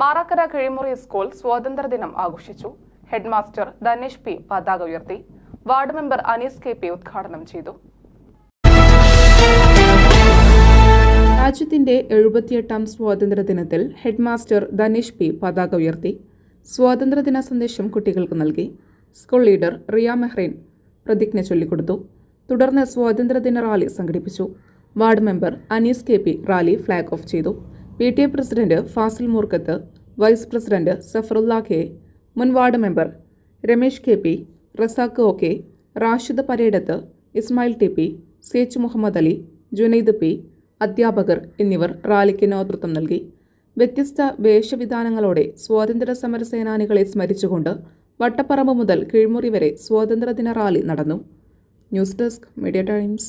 Marakkara Kizhimuri school സ്വാതന്ത്ര്യദിനം ആഘോഷിച്ചു. Headmaster Dhanesh P പതാക ഉയർത്തി. Ward member Anees K P ഉദ്ഘാടനം ചെയ്തു. രാജ്യത്തിന്റെ എഴുപത്തിയെട്ടാം സ്വാതന്ത്ര്യദിനത്തിൽ ഹെഡ്മാസ്റ്റർ ധനേഷ് പി പതാക ഉയർത്തി. സ്വാതന്ത്ര്യദിന സന്ദേശം കുട്ടികൾക്ക് നൽകി. സ്കൂൾ ലീഡർ റിയ മെഹ്റൈൻ പ്രതിജ്ഞ ചൊല്ലിക്കൊടുത്തു. തുടർന്ന് സ്വാതന്ത്ര്യദിന റാലി സംഘടിപ്പിച്ചു. Ward member Anees K P rally flag off ചെയ്തു. P T A president Fasil Moorkkath vice president Safarulla K മുൻ ward member Ramesh K P Razak O K Rashid Paredath Ismail T P C H Muhammad Ali Junaid P അധ്യാപകർ എന്നിവർ റാലിക്ക് നേതൃത്വം നൽകി. വ്യത്യസ്ത വേഷവിധാനങ്ങളോടെ സ്വാതന്ത്ര്യ സമര സേനാനികളെ സ്മരിച്ചുകൊണ്ട് വട്ടപ്പറമ്പ് മുതൽ കിഴിമുറി വരെ സ്വാതന്ത്ര്യദിന റാലി നടന്നു. News desk media times.